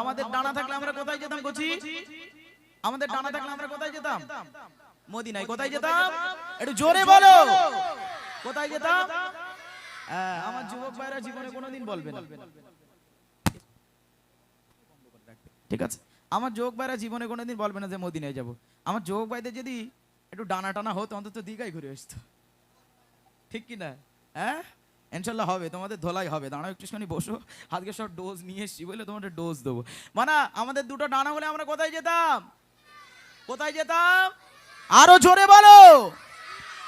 আমাদের ডানা থাকলে আমরা কোথায় যেতাম কচি? আমাদের ডানা থাকলে আমরা কোথায় যেতাম? মদিনায় কোথায় যেতাম? একটু জোরে বলো। কোথায় যেতাম? হ্যাঁ, আমার যুবক ভাইরা জীবনে কোনোদিন বলবে না। ঠিক আছে? আমার যোগ ভাইরা জীবনে কোনোদিন বলবে না যে মদিনায় যাব। আমার যোগ ভাইদের যদি একটু ডানা টানা হতো অন্তত দীঘায় ঘুরে আসতো। ঠিক কি না? হ্যাঁ? ইনশাল্লাহ হবে, তোমাদের ধোলাই হবে। দাঁড়াও, একটুখানি বসো, আজকে সব ডোজ নিয়ে এসছি বলে তোমাদের ডোজ দেবো। মানে আমাদের দুটো ডানা হলে আমরা কোথায় যেতাম? কোথায় যেতাম? আরও জোরে বলো!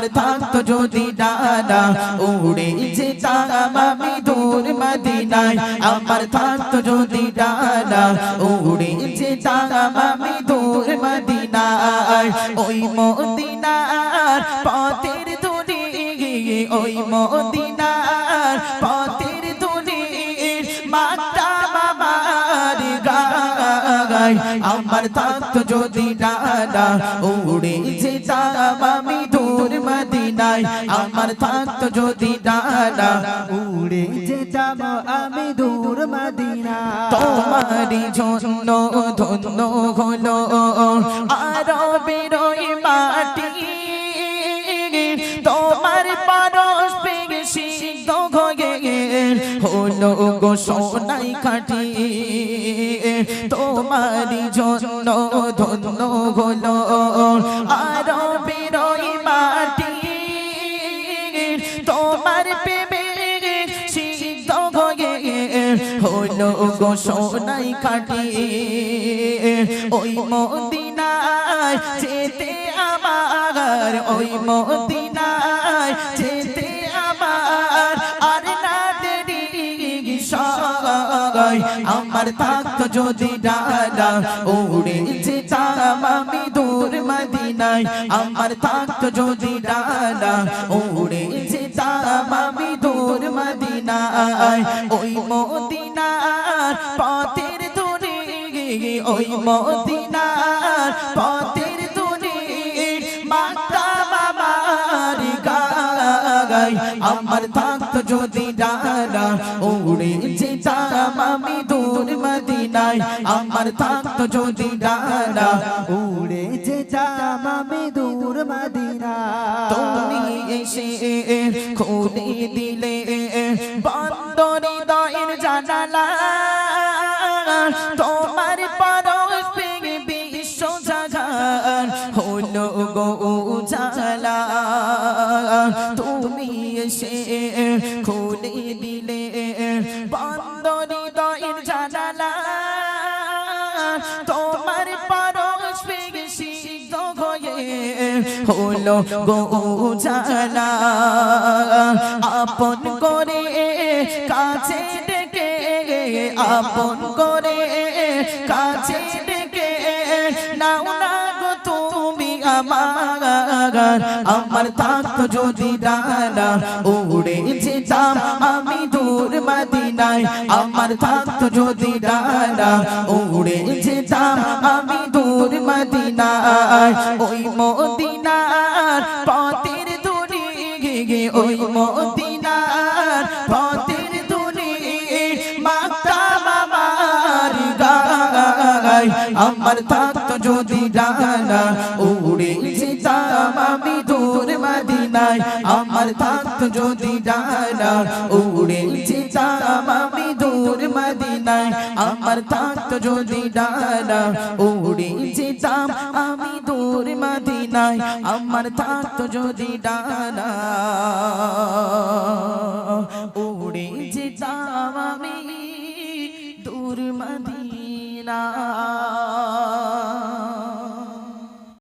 আমার থাকতো যদি ডানা উড়ে যেতাম আমি দূর মদিনায় আমার থাকতো যদি ডানা উড়ে যেতাম আমি দূর মদিনায়। ওই মদিনার পথের ধরে ওই মদিনার পথের ধরে মাতা বাবার গায় আমার থাকতো যদি ডানা উড়ে যেতাম আমি দূর মদিনায় আমার থাকতো যদি ডানা, উড়ে যেতাম আমি দূর মদিনা। তোমারি জন্য ধন্য হলো আরও বেরোয় মাটি। তোমার পারস হয়ে হলো গো সোনাই কাটি তোমারি জন্য ধন্য হলো আরও হলো গো সোনাই কাটি। ওই মদিনায় যেতে আমার ওই মদিনায় যেতে আমার আর না দেরি সগাই আমার থাকতো যদি ডানা উড়ে যেতাম আমি দূর মদিনায়। আমার থাকতো যদি ডানা উড়ে যেতাম আমি দূর মদিনায়। ওই মদিনার পথের দূরে ওই মদিনার পথের দূরে মাতা বাবার গায় আমার থাকতো যদি ডানা উড়ে যেতাম আমি দূর মদিনায়। আমার থাকতো যদি ডানা উড়ে যেতাম আমি দূর মদিনা তুমি এসে খুলে দিলে বন্দরি দয়ের জানালা। তোমার পরশ পেয়ে বিশ্ব জাগান। হলো গো উজালা, তুমি এসে খুলে দিলে বন্দরি দয়ের জানালা। তোমার পরশ পেয়ে সিদ্ধ হয়ে হলো গো জানা আপন করে কাছে আপন করে, কাছে ডেকে, নাও না গো তুমি আমার আমার থাকতো যদি ডানা উড়ে যেতাম আমি দূর মদিনায়, আমার থাকতো যদি ডানা উড়ে যেতাম আমি দূর মদিনায়, ওই মদিনার পথের দূরে ওই মদিনার পথের আমার থাকতো যদি ডানা উড়ে যেতাম আমি দূর মদিনায় আমার থাকতো যদি ডানা উড়ে যেতাম আমি দূর মদিনায় আমার থাকতো যদি ডানা উড়ে যেতাম আমি দূর মদিনায় আমার থাকতো যদি ডানা উড়ে যেতাম আমি দূর মদিনা